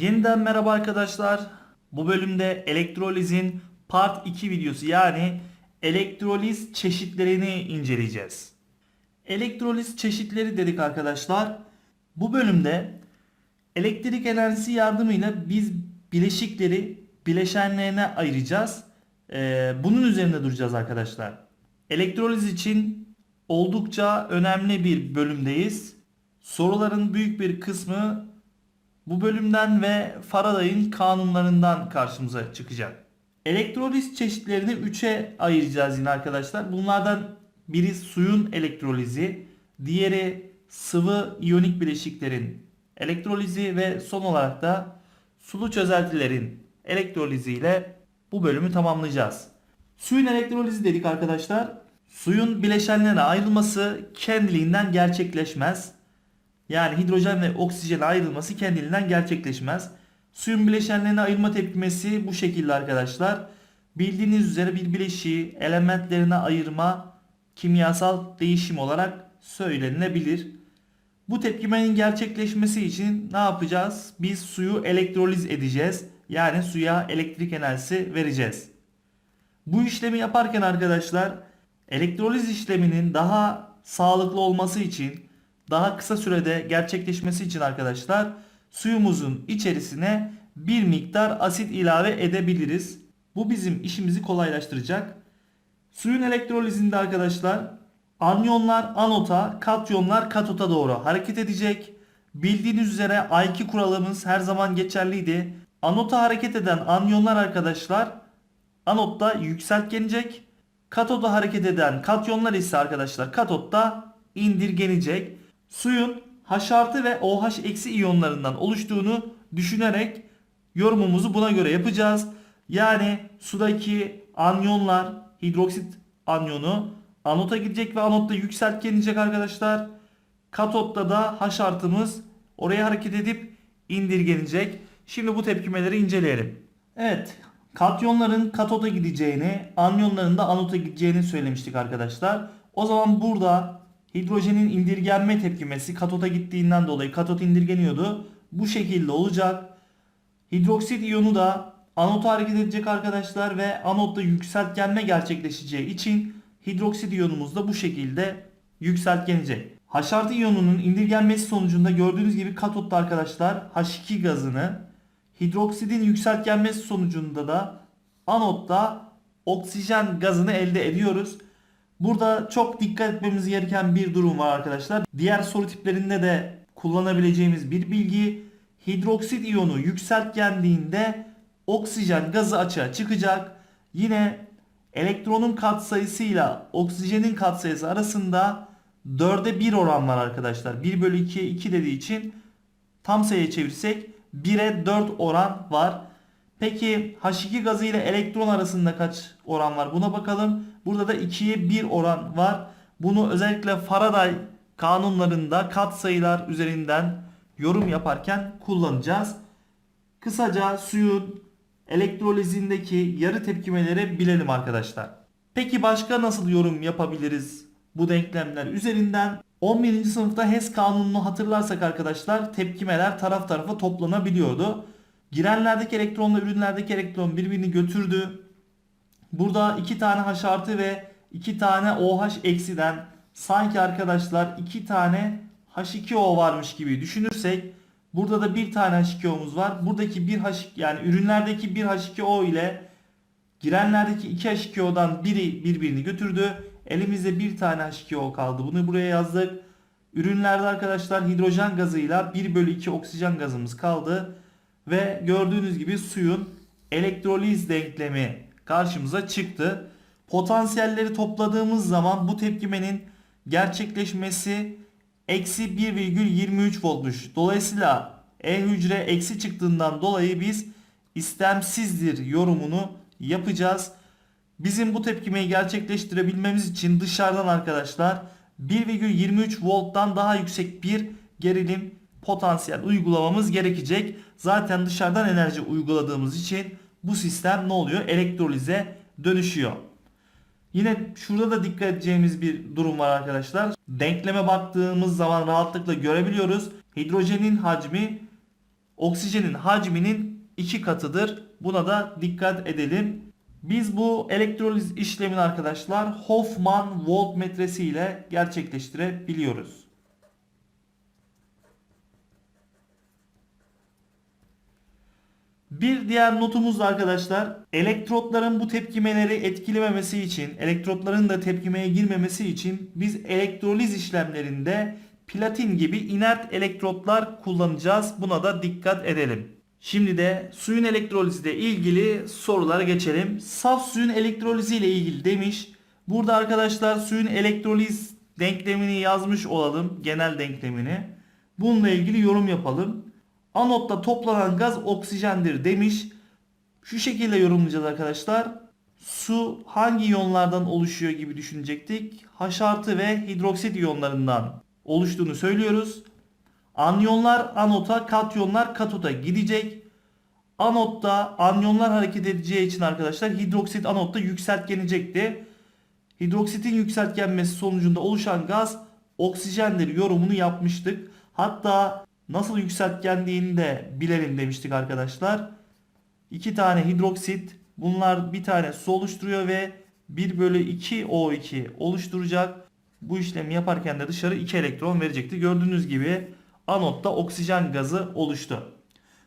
Yeniden merhaba arkadaşlar. Bu bölümde elektrolizin part 2 videosu yani elektroliz çeşitlerini inceleyeceğiz. Elektroliz çeşitleri dedik arkadaşlar. Bu bölümde elektrik enerjisi yardımıyla biz bileşikleri bileşenlerine ayıracağız. Ee, bunun üzerinde duracağız arkadaşlar. Elektroliz için oldukça önemli bir bölümdeyiz. Soruların büyük bir kısmı bu bölümden ve Faraday'ın kanunlarından karşımıza çıkacak. Elektroliz çeşitlerini 3'e ayıracağız yine arkadaşlar. Bunlardan biri suyun elektrolizi, diğeri sıvı iyonik bileşiklerin elektrolizi ve son olarak da sulu çözeltilerin elektrolizi ile bu bölümü tamamlayacağız. Suyun elektrolizi dedik arkadaşlar. Suyun bileşenlerine ayrılması kendiliğinden gerçekleşmez. Yani hidrojen ve oksijen ayrılması kendiliğinden gerçekleşmez. Suyun bileşenlerine ayırma tepkimesi bu şekilde arkadaşlar. Bildiğiniz üzere bir bileşiği elementlerine ayırma kimyasal değişim olarak söylenilebilir. Bu tepkimenin gerçekleşmesi için ne yapacağız? Biz suyu elektroliz edeceğiz. Yani suya elektrik enerjisi vereceğiz. Bu işlemi yaparken arkadaşlar elektroliz işleminin daha sağlıklı olması için daha kısa sürede gerçekleşmesi için arkadaşlar suyumuzun içerisine bir miktar asit ilave edebiliriz. Bu bizim işimizi kolaylaştıracak. Suyun elektrolizinde arkadaşlar anyonlar anota, katyonlar katota doğru hareket edecek. Bildiğiniz üzere A2 kuralımız her zaman geçerliydi. Anota hareket eden anyonlar arkadaşlar anotta yükseltgenecek. Katoda hareket eden katyonlar ise arkadaşlar katotta indirgenecek. Suyun H artı ve OH eksi iyonlarından oluştuğunu düşünerek yorumumuzu buna göre yapacağız. Yani sudaki anyonlar hidroksit anyonu anota gidecek ve anotta yükseltgenecek arkadaşlar. Katotta da H artımız oraya hareket edip indirgenecek. Şimdi bu tepkimeleri inceleyelim. Evet katyonların katoda gideceğini anyonların da anota gideceğini söylemiştik arkadaşlar. O zaman burada hidrojenin indirgenme tepkimesi katoda gittiğinden dolayı katot indirgeniyordu. Bu şekilde olacak. Hidroksit iyonu da anota hareket edecek arkadaşlar ve anotta yükseltgenme gerçekleşeceği için hidroksit iyonumuz da bu şekilde yükseltgenecek. H artı iyonunun indirgenmesi sonucunda gördüğünüz gibi katotta arkadaşlar H2 gazını hidroksidin yükseltgenmesi sonucunda da anotta oksijen gazını elde ediyoruz. Burada çok dikkat etmemiz gereken bir durum var arkadaşlar. Diğer soru tiplerinde de kullanabileceğimiz bir bilgi. Hidroksit iyonu yükseltgendiğinde oksijen gazı açığa çıkacak. Yine elektronun katsayısıyla oksijenin katsayısı arasında 4'e 1 oran var arkadaşlar. 1 bölü 2'ye 2 dediği için tam sayıya çevirsek 1'e 4 oran var. Peki H2 gazı ile elektron arasında kaç oran var? Buna bakalım. Burada da 2'ye 1 oran var. Bunu özellikle Faraday kanunlarında katsayılar üzerinden yorum yaparken kullanacağız. Kısaca suyun elektrolizindeki yarı tepkimeleri bilelim arkadaşlar. Peki başka nasıl yorum yapabiliriz bu denklemler üzerinden? 11. sınıfta HES kanununu hatırlarsak arkadaşlar tepkimeler taraf tarafa toplanabiliyordu. Girenlerdeki elektronla ürünlerdeki elektron birbirini götürdü. Burada iki tane H artı ve iki tane OH eksiden sanki arkadaşlar iki tane H2O varmış gibi düşünürsek burada da bir tane H2O'muz var. Buradaki bir H yani ürünlerdeki bir H2O ile girenlerdeki iki H2O'dan biri birbirini götürdü. Elimizde bir tane H2O kaldı. Bunu buraya yazdık. Ürünlerde arkadaşlar hidrojen gazıyla 1 bölü 2 oksijen gazımız kaldı. Ve gördüğünüz gibi suyun elektroliz denklemi karşımıza çıktı. Potansiyelleri topladığımız zaman bu tepkimenin gerçekleşmesi eksi 1,23 voltmuş. Dolayısıyla E hücre eksi çıktığından dolayı biz istemsizdir yorumunu yapacağız. Bizim bu tepkimeyi gerçekleştirebilmemiz için dışarıdan arkadaşlar 1,23 volttan daha yüksek bir gerilim potansiyel uygulamamız gerekecek. Zaten dışarıdan enerji uyguladığımız için bu sistem ne oluyor? Elektrolize dönüşüyor. Yine şurada da dikkat edeceğimiz bir durum var arkadaşlar. Denkleme baktığımız zaman rahatlıkla görebiliyoruz. Hidrojenin hacmi oksijenin hacminin iki katıdır. Buna da dikkat edelim. Biz bu elektroliz işlemini arkadaşlar Hoffman voltmetresi ile gerçekleştirebiliyoruz. Bir diğer notumuz da arkadaşlar elektrotların bu tepkimeleri etkilememesi için, elektrotların da tepkimeye girmemesi için biz elektroliz işlemlerinde platin gibi inert elektrotlar kullanacağız. Buna da dikkat edelim. Şimdi de suyun elektrolizi ile ilgili sorulara geçelim. Saf suyun elektrolizi ile ilgili demiş. Burada arkadaşlar suyun elektroliz denklemini yazmış olalım. Genel denklemini. Bununla ilgili yorum yapalım. Anotta toplanan gaz oksijendir demiş. Şu şekilde yorumlayacağız arkadaşlar. Su hangi iyonlardan oluşuyor gibi düşünecektik. H artı ve hidroksit iyonlarından oluştuğunu söylüyoruz. Anyonlar anota, katyonlar katoda gidecek. Anotta anyonlar hareket edeceği için arkadaşlar hidroksit anotta yükseltgenecekti. Hidroksitin yükseltgenmesi sonucunda oluşan gaz oksijendir yorumunu yapmıştık. Hatta nasıl yükseltgendiğini de bilelim demiştik arkadaşlar. İki tane hidroksit bunlar bir tane su oluşturuyor ve 1 bölü 2 O2 oluşturacak. Bu işlemi yaparken de dışarı 2 elektron verecekti. Gördüğünüz gibi anotta oksijen gazı oluştu.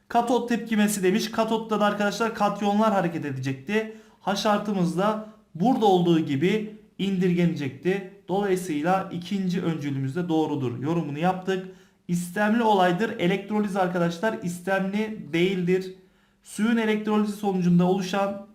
Katot tepkimesi demiş. Katotta da arkadaşlar katyonlar hareket edecekti. H artımız da burada olduğu gibi indirgenecekti. Dolayısıyla ikinci öncülümüz de doğrudur. Yorumunu yaptık. İstemli olaydır. Elektroliz arkadaşlar istemli değildir. Suyun elektrolizi sonucunda oluşan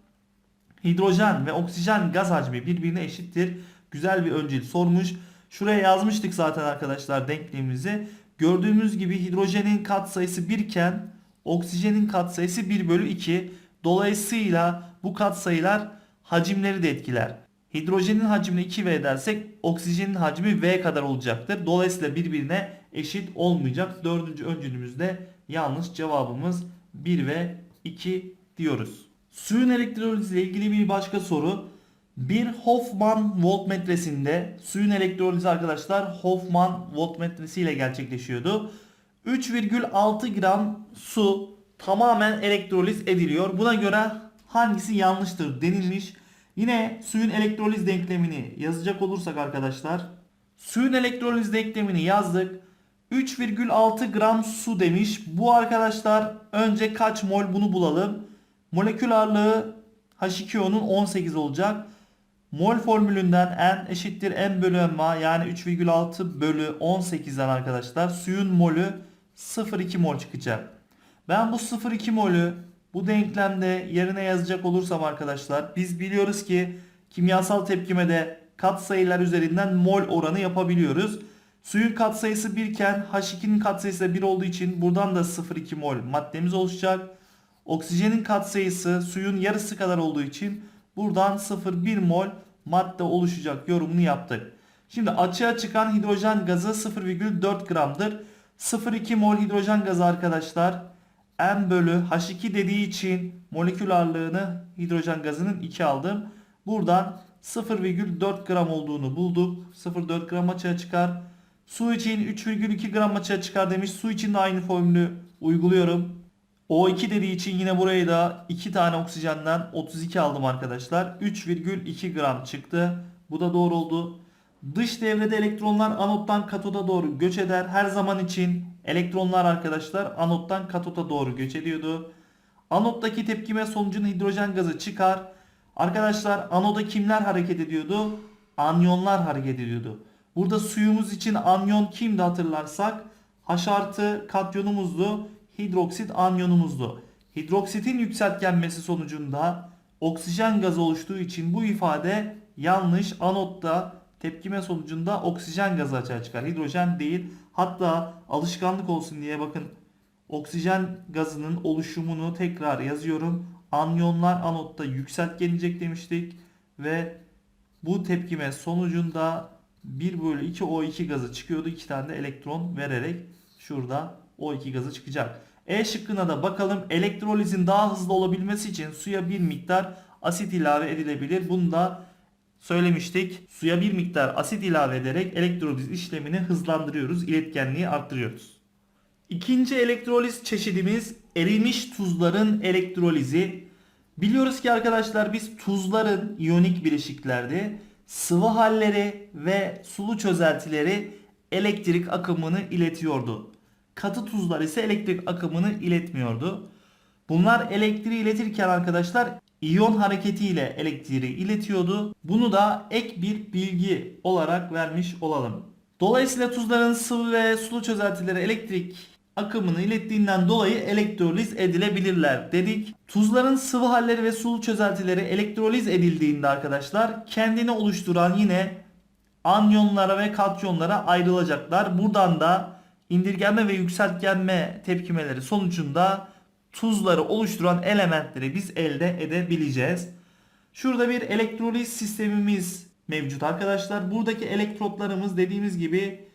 hidrojen ve oksijen gaz hacmi birbirine eşittir. Güzel bir öncül sormuş. Şuraya yazmıştık zaten arkadaşlar denklemimizi. Gördüğümüz gibi hidrojenin katsayısı 1 iken oksijenin katsayısı 1 bölü 2. Dolayısıyla bu katsayılar hacimleri de etkiler. Hidrojenin hacmini 2V dersek oksijenin hacmi V kadar olacaktır. Dolayısıyla birbirine eşit olmayacak. Dördüncü öncülümüzde yanlış cevabımız 1 ve 2 diyoruz. Suyun elektrolizi ile ilgili bir başka soru. Bir Hoffman voltmetresinde suyun elektrolizi arkadaşlar Hoffman voltmetresi ile gerçekleşiyordu. 3,6 gram su tamamen elektroliz ediliyor. Buna göre hangisi yanlıştır denilmiş. Yine suyun elektroliz denklemini yazacak olursak arkadaşlar. Suyun elektroliz denklemini yazdık. 3,6 gram su demiş. Bu arkadaşlar önce kaç mol bunu bulalım. Molekül ağırlığı H2O'nun 18 olacak. Mol formülünden N eşittir M bölü MA yani 3,6 bölü 18'den arkadaşlar suyun molü 0,2 mol çıkacak. Ben bu 0,2 molü bu denklemde yerine yazacak olursam arkadaşlar biz biliyoruz ki kimyasal tepkimede katsayılar üzerinden mol oranı yapabiliyoruz. Suyun katsayısı 1 iken H2'nin katsayısı da 1 olduğu için buradan da 0,2 mol maddemiz oluşacak. Oksijenin katsayısı suyun yarısı kadar olduğu için buradan 0,1 mol madde oluşacak yorumunu yaptık. Şimdi açığa çıkan hidrojen gazı 0,4 gramdır. 0,2 mol hidrojen gazı arkadaşlar M bölü H2 dediği için molekül ağırlığını hidrojen gazının 2 aldım. Buradan 0,4 gram olduğunu bulduk. 0,4 gram açığa çıkar. Su için 3,2 gram açığa çıkar demiş. Su için de aynı formülü uyguluyorum. O2 dediği için yine burayı da 2 tane oksijenden 32 aldım arkadaşlar. 3,2 gram çıktı. Bu da doğru oldu. Dış devrede elektronlar anottan katoda doğru göç eder. Her zaman için elektronlar arkadaşlar anottan katoda doğru göç ediyordu. Anottaki tepkime sonucunda hidrojen gazı çıkar. Arkadaşlar anoda kimler hareket ediyordu? Anyonlar hareket ediyordu. Burada suyumuz için anyon kimdi hatırlarsak? H artı katyonumuzdu. Hidroksit anyonumuzdu. Hidroksitin yükseltgenmesi sonucunda oksijen gazı oluştuğu için bu ifade yanlış. Anotta tepkime sonucunda oksijen gazı açığa çıkar. Hidrojen değil. Hatta alışkanlık olsun diye bakın oksijen gazının oluşumunu tekrar yazıyorum. Anyonlar anotta yükseltgenecek demiştik ve bu tepkime sonucunda 1 bölü 2 O2 gazı çıkıyordu. 2 tane de elektron vererek şurada O2 gazı çıkacak. E şıkkına da bakalım. Elektrolizin daha hızlı olabilmesi için suya bir miktar asit ilave edilebilir. Bunu da söylemiştik. Suya bir miktar asit ilave ederek elektroliz işlemini hızlandırıyoruz. iletkenliği arttırıyoruz. İkinci elektroliz çeşidimiz erimiş tuzların elektrolizi. Biliyoruz ki arkadaşlar biz tuzların iyonik bileşiklerde sıvı halleri ve sulu çözeltileri elektrik akımını iletiyordu. Katı tuzlar ise elektrik akımını iletmiyordu. Bunlar elektriği iletirken arkadaşlar iyon hareketiyle elektriği iletiyordu. Bunu da ek bir bilgi olarak vermiş olalım. Dolayısıyla tuzların sıvı ve sulu çözeltileri elektrik akımını ilettiğinden dolayı elektroliz edilebilirler dedik. Tuzların sıvı halleri ve sulu çözeltileri elektroliz edildiğinde arkadaşlar kendini oluşturan yine anyonlara ve katyonlara ayrılacaklar. Buradan da indirgenme ve yükseltgenme tepkimeleri sonucunda tuzları oluşturan elementleri biz elde edebileceğiz. Şurada bir elektroliz sistemimiz mevcut arkadaşlar. Buradaki elektrotlarımız dediğimiz gibi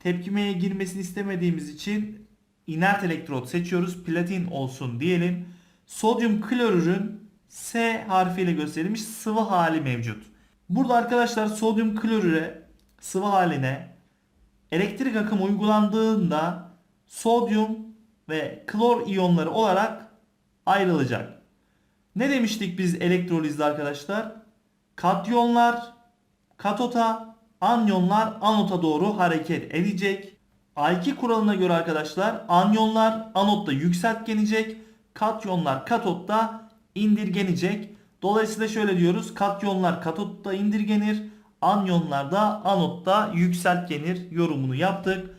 tepkimeye girmesini istemediğimiz için inert elektrot seçiyoruz. Platin olsun diyelim. Sodyum klorürün S harfiyle gösterilmiş sıvı hali mevcut. Burada arkadaşlar sodyum klorüre sıvı haline elektrik akımı uygulandığında sodyum ve klor iyonları olarak ayrılacak. Ne demiştik biz elektrolizde arkadaşlar? Katyonlar katota, anyonlar anota doğru hareket edecek. A2 kuralına göre arkadaşlar anyonlar anotta yükseltgenecek, katyonlar katotta indirgenecek. Dolayısıyla şöyle diyoruz. Katyonlar katotta indirgenir, anyonlar da anotta yükseltgenir yorumunu yaptık.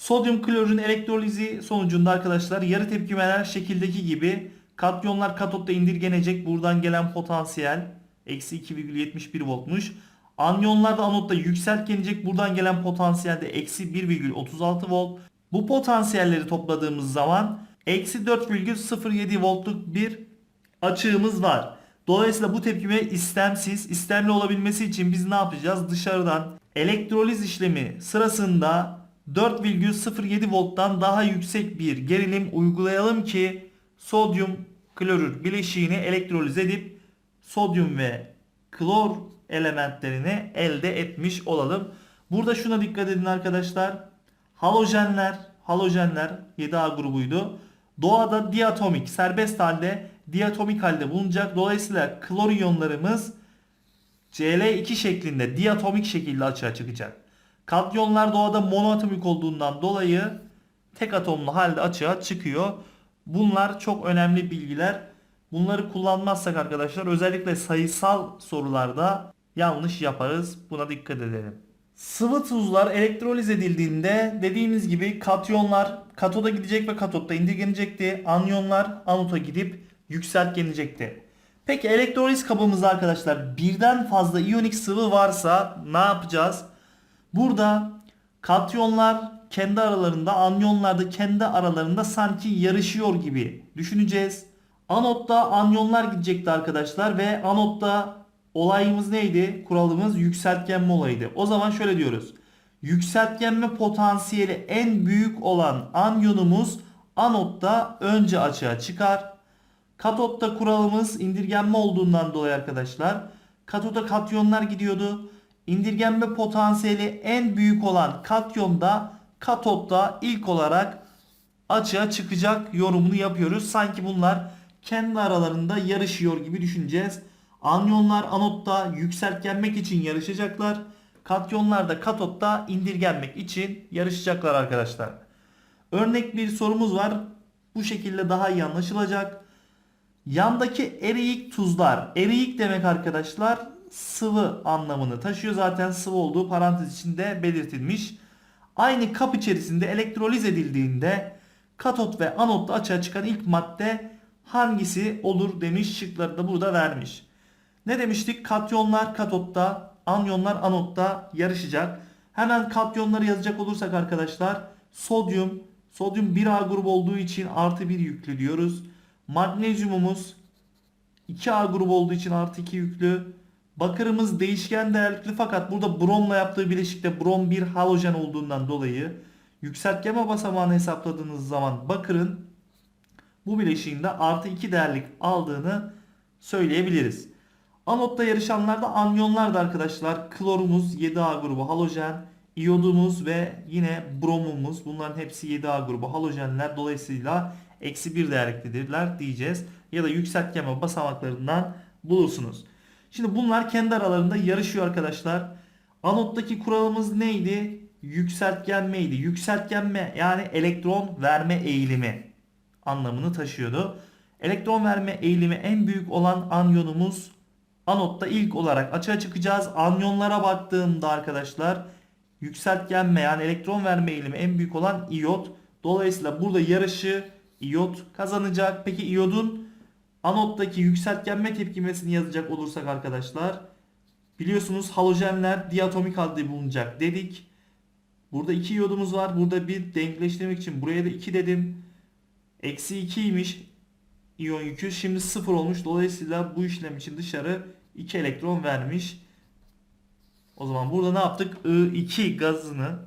Sodyum klorürün elektrolizi sonucunda arkadaşlar yarı tepkimeler şekildeki gibi katyonlar katotta indirgenecek. Buradan gelen potansiyel eksi 2,71 voltmuş. Anyonlar da anotta yükseltgenecek. Buradan gelen potansiyel de eksi 1,36 volt. Bu potansiyelleri topladığımız zaman eksi 4,07 voltluk bir açığımız var. Dolayısıyla bu tepkime istemsiz, istemli olabilmesi için biz ne yapacağız? Dışarıdan elektroliz işlemi sırasında 4,07 volttan daha yüksek bir gerilim uygulayalım ki sodyum klorür bileşiğini elektroliz edip sodyum ve klor elementlerini elde etmiş olalım. Burada şuna dikkat edin arkadaşlar. Halojenler, halojenler 7A grubuydu. Doğada diatomik, serbest halde diatomik halde bulunacak. Dolayısıyla klor iyonlarımız Cl2 şeklinde diatomik şekilde açığa çıkacak. Katyonlar doğada monoatomik olduğundan dolayı tek atomlu halde açığa çıkıyor. Bunlar çok önemli bilgiler. Bunları kullanmazsak arkadaşlar özellikle sayısal sorularda yanlış yaparız. Buna dikkat edelim. Sıvı tuzlar elektroliz edildiğinde dediğimiz gibi katyonlar katoda gidecek ve katotta indirgenecekti. Anyonlar anota gidip yükseltgenecekti. Peki elektroliz kabımızda arkadaşlar birden fazla iyonik sıvı varsa ne yapacağız? Burada katyonlar kendi aralarında, anyonlar da kendi aralarında sanki yarışıyor gibi düşüneceğiz. Anotta anyonlar gidecekti arkadaşlar ve anotta olayımız neydi? Kuralımız yükseltgenme olayıydı. O zaman şöyle diyoruz. Yükseltgenme potansiyeli en büyük olan anyonumuz anotta önce açığa çıkar. Katotta kuralımız indirgenme olduğundan dolayı arkadaşlar. Katoda katyonlar gidiyordu. İndirgenme potansiyeli en büyük olan katyonda katotta ilk olarak açığa çıkacak yorumunu yapıyoruz. Sanki bunlar kendi aralarında yarışıyor gibi düşüneceğiz. Anyonlar anotta yükseltgenmek için yarışacaklar. Katyonlar da katotta indirgenmek için yarışacaklar arkadaşlar. Örnek bir sorumuz var. Bu şekilde daha iyi anlaşılacak. Yandaki eriyik tuzlar. Eriyik demek arkadaşlar sıvı anlamını taşıyor. Zaten sıvı olduğu parantez içinde belirtilmiş. Aynı kap içerisinde elektroliz edildiğinde katot ve anotta açığa çıkan ilk madde hangisi olur demiş. Şıkları da burada vermiş. Ne demiştik? Katyonlar katotta, anyonlar anotta yarışacak. Hemen katyonları yazacak olursak arkadaşlar sodyum, sodyum 1A grubu olduğu için artı 1 yüklü diyoruz. Magnezyumumuz 2A grubu olduğu için artı 2 yüklü. Bakırımız değişken değerlikli fakat burada bromla yaptığı bileşikte brom bir halojen olduğundan dolayı yükseltgeme basamağını hesapladığınız zaman bakırın bu bileşiğinde artı 2 değerlik aldığını söyleyebiliriz. Anotta yarışanlarda anyonlar da arkadaşlar klorumuz 7A grubu halojen iyodumuz ve yine bromumuz. Bunların hepsi 7A grubu halojenler. Dolayısıyla eksi 1 değerliktedirler diyeceğiz. Ya da yükseltgenme basamaklarından bulursunuz. Şimdi bunlar kendi aralarında yarışıyor arkadaşlar. Anottaki kuralımız neydi? Yükseltgenmeydi. Yükseltgenme yani elektron verme eğilimi anlamını taşıyordu. Elektron verme eğilimi en büyük olan anyonumuz anotta ilk olarak açığa çıkacağız. Anyonlara baktığımda arkadaşlar yükseltgenme yani elektron verme eğilimi en büyük olan iyot. Dolayısıyla burada yarışı iyot kazanacak. Peki iyodun anottaki yükseltgenme tepkimesini yazacak olursak arkadaşlar biliyorsunuz halojenler diatomik halde bulunacak dedik. Burada iki iyodumuz var. Burada bir denkleştirmek için buraya da 2 dedim. Eksi 2'ymiş iyon yükü. Şimdi 0 olmuş. Dolayısıyla bu işlem için dışarı 2 elektron vermiş. O zaman burada ne yaptık? I2 gazını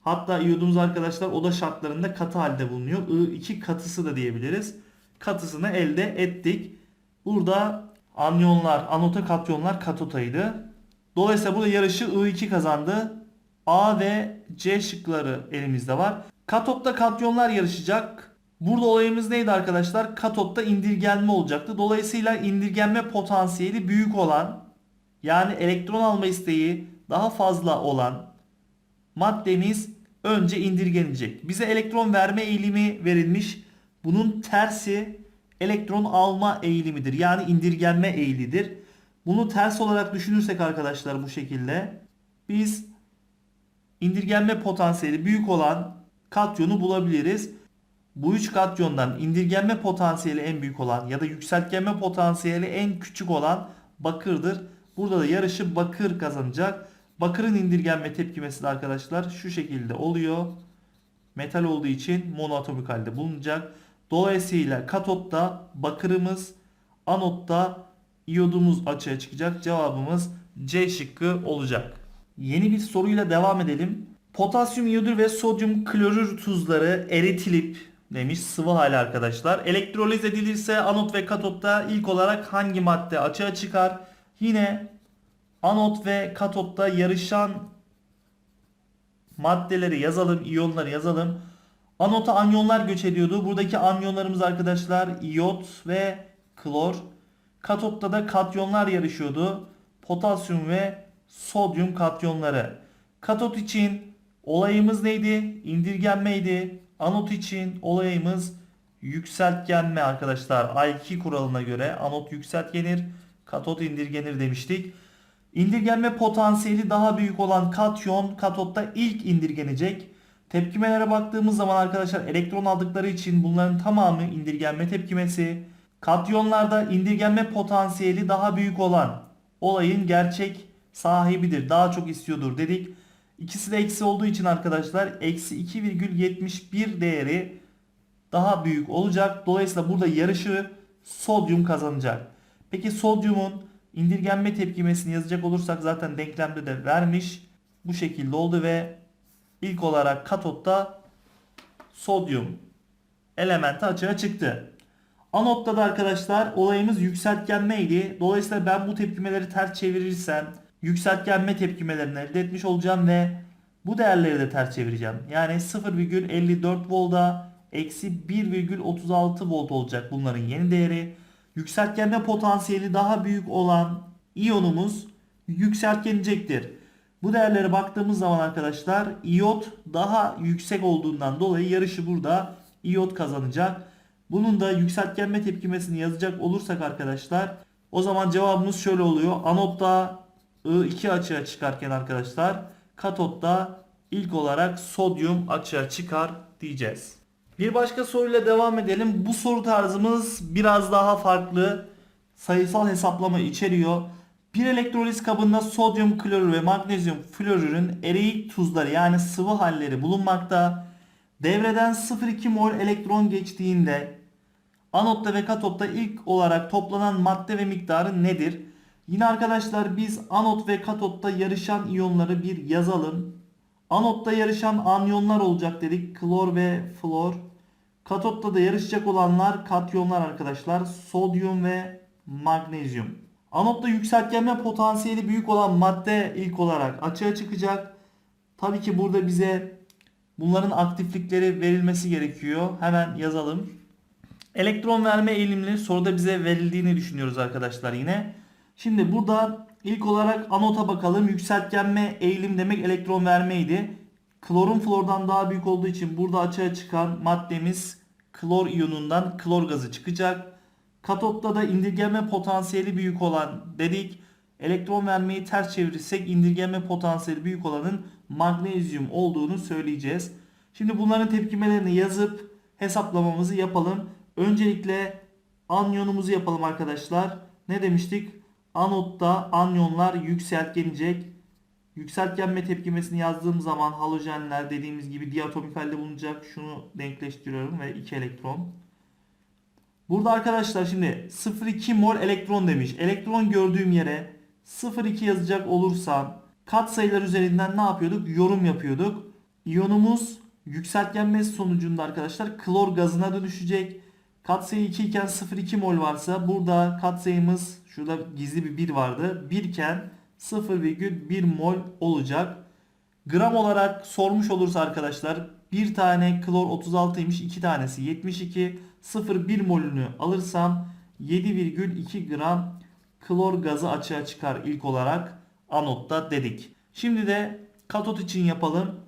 hatta iyodumuz arkadaşlar oda şartlarında katı halde bulunuyor. I2 katısı da diyebiliriz. Katısını elde ettik. Burada anyonlar, anota katyonlar katotaydı. Dolayısıyla burada yarışı I2 kazandı. A ve C şıkları elimizde var. Katotta katyonlar yarışacak. Burada olayımız neydi arkadaşlar? Katotta indirgenme olacaktı. Dolayısıyla indirgenme potansiyeli büyük olan yani elektron alma isteği daha fazla olan maddemiz önce indirgenecek. Bize elektron verme eğilimi verilmiş. Bunun tersi elektron alma eğilimidir. Yani indirgenme eğilidir. Bunu ters olarak düşünürsek arkadaşlar bu şekilde biz indirgenme potansiyeli büyük olan katyonu bulabiliriz. Bu üç katyondan indirgenme potansiyeli en büyük olan ya da yükseltgenme potansiyeli en küçük olan bakırdır. Burada da yarışı bakır kazanacak. Bakırın indirgenme tepkimesi de arkadaşlar şu şekilde oluyor. Metal olduğu için monoatomik halde bulunacak. Dolayısıyla katotta bakırımız, anotta iyodumuz açığa çıkacak. Cevabımız C şıkkı olacak. Yeni bir soruyla devam edelim. Potasyum iyodür ve sodyum klorür tuzları eritilip demiş sıvı hali arkadaşlar. Elektroliz edilirse anot ve katotta ilk olarak hangi madde açığa çıkar? Yine anot ve katotta yarışan maddeleri yazalım, iyonları yazalım. Anota anyonlar göç ediyordu. Buradaki anyonlarımız arkadaşlar iyot ve klor. Katotta da katyonlar yarışıyordu. Potasyum ve sodyum katyonları. Katot için olayımız neydi? İndirgenmeydi. Anot için olayımız yükseltgenme arkadaşlar. A2 kuralına göre anot yükseltgenir, katot indirgenir demiştik. İndirgenme potansiyeli daha büyük olan katyon katotta ilk indirgenecek. Tepkimelere baktığımız zaman arkadaşlar elektron aldıkları için bunların tamamı indirgenme tepkimesi. Katyonlarda indirgenme potansiyeli daha büyük olan olayın gerçek sahibidir. Daha çok istiyordur dedik. İkisi de eksi olduğu için arkadaşlar eksi 2,71 değeri daha büyük olacak. Dolayısıyla burada yarışı sodyum kazanacak. Peki sodyumun indirgenme tepkimesini yazacak olursak zaten denklemde de vermiş. Bu şekilde oldu ve ilk olarak katotta sodyum elementi açığa çıktı. Anotta da arkadaşlar olayımız yükseltgenmeydi. Dolayısıyla ben bu tepkimeleri ters çevirirsem yükseltgenme tepkimelerini elde etmiş olacağım ve bu değerleri de ters çevireceğim. Yani 0,54 volta eksi 1,36 volt olacak bunların yeni değeri. Yükseltgenme potansiyeli daha büyük olan iyonumuz yükseltgenecektir. Bu değerlere baktığımız zaman arkadaşlar iyot daha yüksek olduğundan dolayı yarışı burada iyot kazanacak. Bunun da yükseltgenme tepkimesini yazacak olursak arkadaşlar o zaman cevabımız şöyle oluyor. Anotta I2 açığa çıkarken arkadaşlar katotta ilk olarak sodyum açığa çıkar diyeceğiz. Bir başka soruyla devam edelim. Bu soru tarzımız biraz daha farklı. Sayısal hesaplama içeriyor. Bir elektroliz kabında sodyum klorür ve magnezyum florürün eriyik tuzları yani sıvı halleri bulunmakta. Devreden 0,2 mol elektron geçtiğinde anotta ve katotta ilk olarak toplanan madde ve miktarı nedir? Yine arkadaşlar biz anot ve katotta yarışan iyonları bir yazalım. Anotta yarışan anyonlar olacak dedik. Klor ve flor. Katotta da yarışacak olanlar katyonlar arkadaşlar. Sodyum ve magnezyum. Anotta yükseltgenme potansiyeli büyük olan madde ilk olarak açığa çıkacak. Tabii ki burada bize bunların aktiflikleri verilmesi gerekiyor. Hemen yazalım. Elektron verme eğilimli soruda bize verildiğini düşünüyoruz arkadaşlar yine. Şimdi burada ilk olarak anota bakalım. Yükseltgenme eğilim demek elektron vermeydi. Klorun flordan daha büyük olduğu için burada açığa çıkan maddemiz klor iyonundan klor gazı çıkacak. Katotta da indirgeme potansiyeli büyük olan dedik. Elektron vermeyi ters çevirirsek indirgeme potansiyeli büyük olanın magnezyum olduğunu söyleyeceğiz. Şimdi bunların tepkimelerini yazıp hesaplamamızı yapalım. Öncelikle anyonumuzu yapalım arkadaşlar. Ne demiştik? Anotta anyonlar yükseltgenecek. Yükseltgenme tepkimesini yazdığım zaman halojenler dediğimiz gibi diatomik halde bulunacak. Şunu denkleştiriyorum ve 2 elektron. Burada arkadaşlar şimdi 0,2 mol elektron demiş. Elektron gördüğüm yere 0,2 yazacak olursam katsayılar üzerinden ne yapıyorduk? Yorum yapıyorduk. İyonumuz yükseltgenmesi sonucunda arkadaşlar klor gazına dönüşecek. Katsayı 2 iken 0,2 mol varsa burada katsayımız şurada gizli bir 1 vardı. 1 iken 0,1 mol olacak. Gram olarak sormuş olursa arkadaşlar bir tane klor 36'ymış 2 tanesi 72 0,1 molünü alırsam 7,2 gram klor gazı açığa çıkar ilk olarak anotta dedik. Şimdi de katot için yapalım.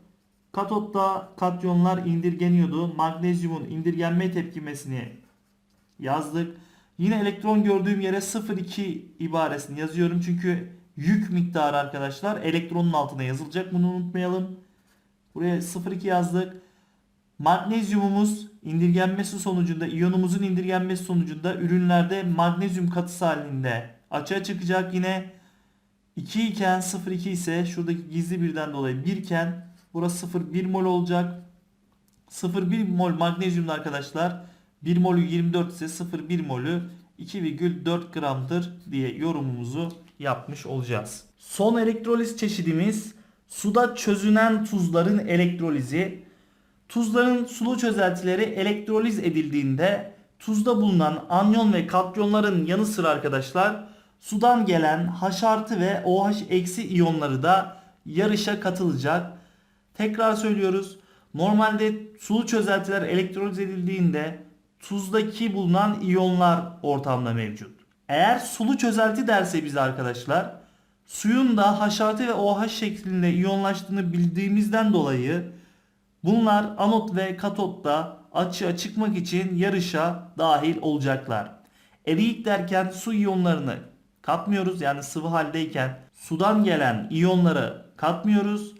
Katotta katyonlar indirgeniyordu. Magnezyumun indirgenme tepkimesini yazdık. Yine elektron gördüğüm yere 0,2 ibaresini yazıyorum. Çünkü yük miktarı arkadaşlar elektronun altına yazılacak. Bunu unutmayalım. Buraya 0,2 yazdık. Magnezyumumuz indirgenmesi sonucunda, iyonumuzun indirgenmesi sonucunda ürünlerde magnezyum katısı halinde açığa çıkacak. Yine 2 iken 0,2 ise şuradaki gizli birden dolayı 1 iken burası 0,1 mol olacak. 0,1 mol magnezyumda arkadaşlar 1 molü 24 ise 0,1 molü 2,4 gramdır diye yorumumuzu yapmış olacağız. Son elektroliz çeşidimiz suda çözünen tuzların elektrolizi. Tuzların sulu çözeltileri elektroliz edildiğinde tuzda bulunan anyon ve katyonların yanı sıra arkadaşlar sudan gelen H artı ve OH eksi iyonları da yarışa katılacak. Tekrar söylüyoruz. Normalde sulu çözeltiler elektroliz edildiğinde tuzdaki bulunan iyonlar ortamda mevcut. Eğer sulu çözelti derse bize arkadaşlar suyun da H artı ve OH şeklinde iyonlaştığını bildiğimizden dolayı bunlar anot ve katotta açığa çıkmak için yarışa dahil olacaklar. Eriyik derken su iyonlarını katmıyoruz yani sıvı haldeyken sudan gelen iyonları katmıyoruz.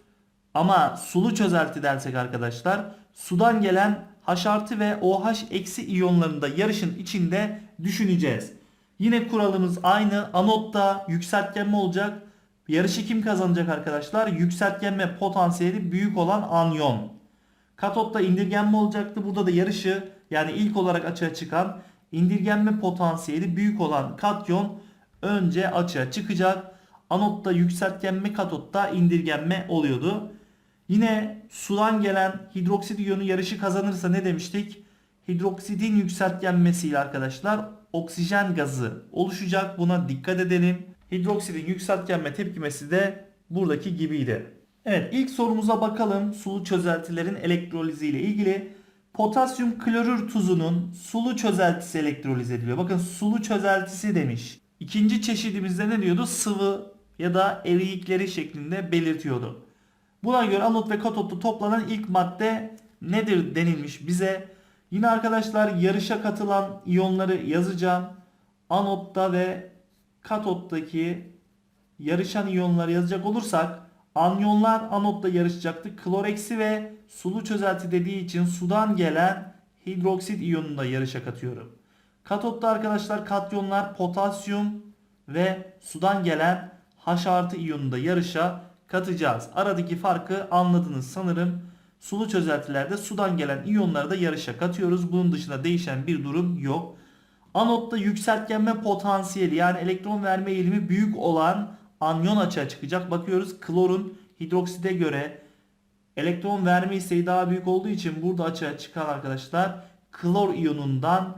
Ama sulu çözelti dersek arkadaşlar sudan gelen H artı ve OH eksi iyonlarını da yarışın içinde düşüneceğiz. Yine kuralımız aynı. Anotta yükseltgenme olacak. Yarışı kim kazanacak arkadaşlar? Yükseltgenme potansiyeli büyük olan anyon. Katotta indirgenme olacaktı. Burada da yarışı yani ilk olarak açığa çıkan indirgenme potansiyeli büyük olan katyon önce açığa çıkacak. Anotta yükseltgenme katotta indirgenme oluyordu. Yine sudan gelen hidroksit iyonu yarışı kazanırsa ne demiştik? Hidroksidin yükseltgenmesiyle arkadaşlar oksijen gazı oluşacak. Buna dikkat edelim. Hidroksidin yükseltgenme tepkimesi de buradaki gibiydi. Evet ilk sorumuza bakalım. Sulu çözeltilerin elektrolizi ile ilgili. Potasyum klorür tuzunun sulu çözeltisi elektroliz ediliyor. Bakın sulu çözeltisi demiş. İkinci çeşidimizde ne diyordu? Sıvı ya da eriyikleri şeklinde belirtiyordu. Buna göre anot ve katotta toplanan ilk madde nedir denilmiş bize. Yine arkadaşlar yarışa katılan iyonları yazacağım. Anotta ve katottaki yarışan iyonları yazacak olursak anyonlar anotta yarışacaktı. Klor eksi ve sulu çözelti dediği için sudan gelen hidroksit iyonunu da yarışa katıyorum. Katotta arkadaşlar katyonlar potasyum ve sudan gelen H artı iyonunu da yarışa katacağız. Aradaki farkı anladınız sanırım. Sulu çözeltilerde sudan gelen iyonları da yarışa katıyoruz. Bunun dışında değişen bir durum yok. Anotta yükseltgenme potansiyeli yani elektron verme eğilimi büyük olan anyon açığa çıkacak. Bakıyoruz klorun hidrokside göre elektron verme isteği daha büyük olduğu için burada açığa çıkan arkadaşlar klor iyonundan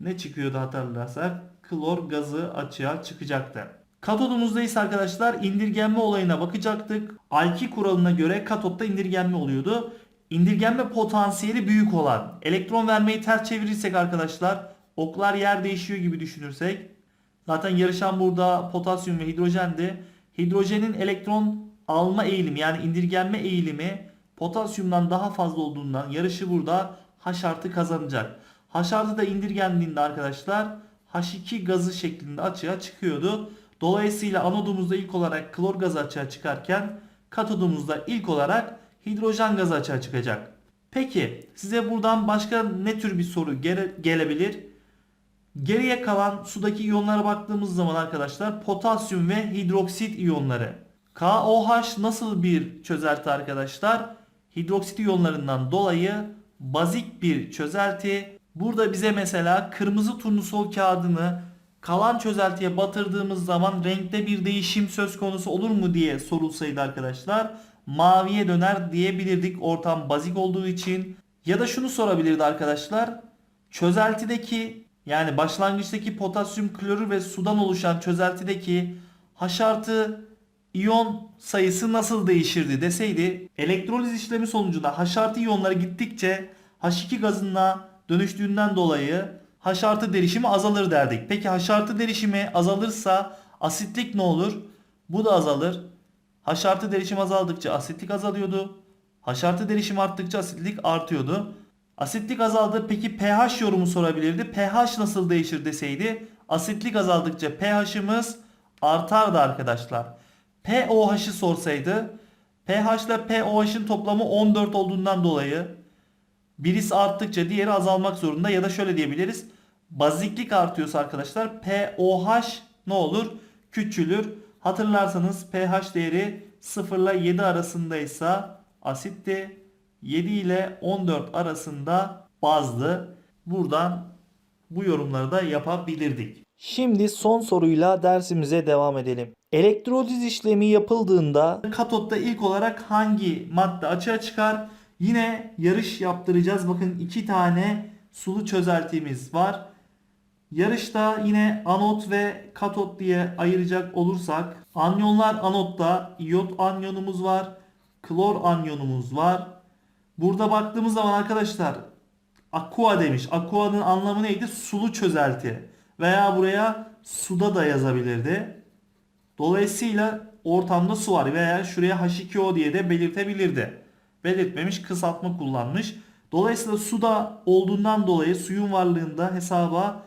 ne çıkıyordu hatırlarsak klor gazı açığa çıkacaktı. Katodumuzda ise arkadaşlar indirgenme olayına bakacaktık. Alki kuralına göre katotta indirgenme oluyordu. İndirgenme potansiyeli büyük olan elektron vermeyi ters çevirirsek arkadaşlar oklar yer değişiyor gibi düşünürsek zaten yarışan burada potasyum ve hidrojendi. Hidrojenin elektron alma eğilimi yani indirgenme eğilimi potasyumdan daha fazla olduğundan yarışı burada H artı kazanacak. H artı da indirgendiğinde arkadaşlar H2 gazı şeklinde açığa çıkıyordu. Dolayısıyla anodumuzda ilk olarak klor gazı açığa çıkarken katodumuzda ilk olarak hidrojen gazı açığa çıkacak. Peki size buradan başka ne tür bir soru gele- gelebilir? Geriye kalan sudaki iyonlara baktığımız zaman arkadaşlar potasyum ve hidroksit iyonları. KOH nasıl bir çözelti arkadaşlar? Hidroksit iyonlarından dolayı bazik bir çözelti. Burada bize mesela kırmızı turnusol kağıdını kalan çözeltiye batırdığımız zaman renkte bir değişim söz konusu olur mu diye sorulsaydı arkadaşlar maviye döner diyebilirdik ortam bazik olduğu için. Ya da şunu sorabilirdi arkadaşlar. Çözeltideki yani başlangıçtaki potasyum klorür ve sudan oluşan çözeltideki H artı iyon sayısı nasıl değişirdi deseydi elektroliz işlemi sonucunda H artı iyonları gittikçe H2 gazına dönüştüğünden dolayı H artı derişimi azalır derdik. Peki H artı derişimi azalırsa asitlik ne olur? Bu da azalır. H artı derişim azaldıkça asitlik azalıyordu. H artı derişim arttıkça asitlik artıyordu. Asitlik azaldı. Peki pH yorumu sorabilirdi. pH nasıl değişir deseydi asitlik azaldıkça pH'ımız artardı arkadaşlar. pOH'ı sorsaydı pH ile pOH'ın toplamı 14 olduğundan dolayı birisi arttıkça diğeri azalmak zorunda ya da şöyle diyebiliriz. Baziklik artıyorsa arkadaşlar pOH ne olur? Küçülür. Hatırlarsanız pH değeri 0 ile 7 arasındaysa asitti. 7 ile 14 arasında bazdı. Buradan bu yorumları da yapabilirdik. Şimdi son soruyla dersimize devam edelim. Elektroliz işlemi yapıldığında katotta ilk olarak hangi madde açığa çıkar? Yine yarış yaptıracağız. Bakın iki tane sulu çözeltimiz var. Yarışta yine anot ve katot diye ayıracak olursak anyonlar anotta iyot anyonumuz var. Klor anyonumuz var. Burada baktığımız zaman arkadaşlar aqua demiş. Aqua'nın anlamı neydi? Sulu çözelti. Veya buraya suda da yazabilirdi. Dolayısıyla ortamda su var veya şuraya H2O diye de belirtebilirdi. Belirtmemiş kısaltma kullanmış. Dolayısıyla suda olduğundan dolayı suyun varlığında hesaba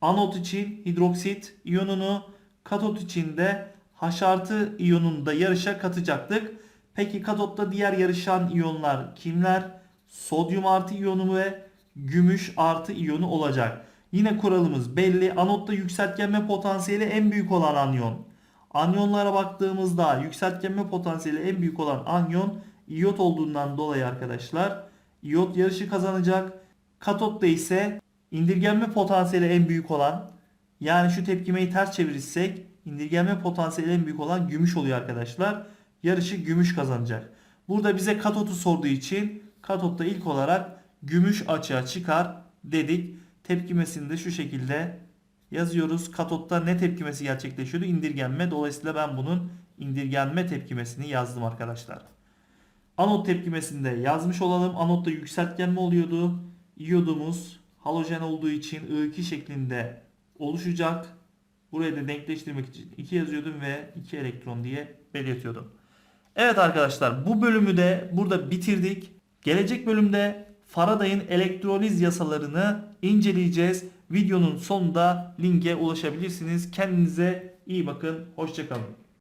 anot için hidroksit iyonunu katot için de H artı iyonunu da yarışa katacaktık. Peki katotta diğer yarışan iyonlar kimler? Sodyum artı iyonu ve gümüş artı iyonu olacak. Yine kuralımız belli. Anotta yükseltgenme potansiyeli en büyük olan anyon. Anyonlara baktığımızda yükseltgenme potansiyeli en büyük olan anyon iyot olduğundan dolayı arkadaşlar iyot yarışı kazanacak. Katotta ise indirgenme potansiyeli en büyük olan yani şu tepkimeyi ters çevirirsek indirgenme potansiyeli en büyük olan gümüş oluyor arkadaşlar. Yarışı gümüş kazanacak. Burada bize katotu sorduğu için katotta ilk olarak gümüş açığa çıkar dedik. Tepkimesini de şu şekilde yazıyoruz. Katotta ne tepkimesi gerçekleşiyordu? İndirgenme. Dolayısıyla ben bunun indirgenme tepkimesini yazdım arkadaşlar. Anot tepkimesinde yazmış olalım. Anotta yükseltgenme oluyordu. İyodumuz halojen olduğu için I2 şeklinde oluşacak. Buraya da denkleştirmek için 2 yazıyordum ve 2 elektron diye belirtiyordum. Evet arkadaşlar bu bölümü de burada bitirdik. Gelecek bölümde Faraday'ın elektroliz yasalarını inceleyeceğiz. Videonun sonunda linke ulaşabilirsiniz. Kendinize iyi bakın. Hoşçakalın.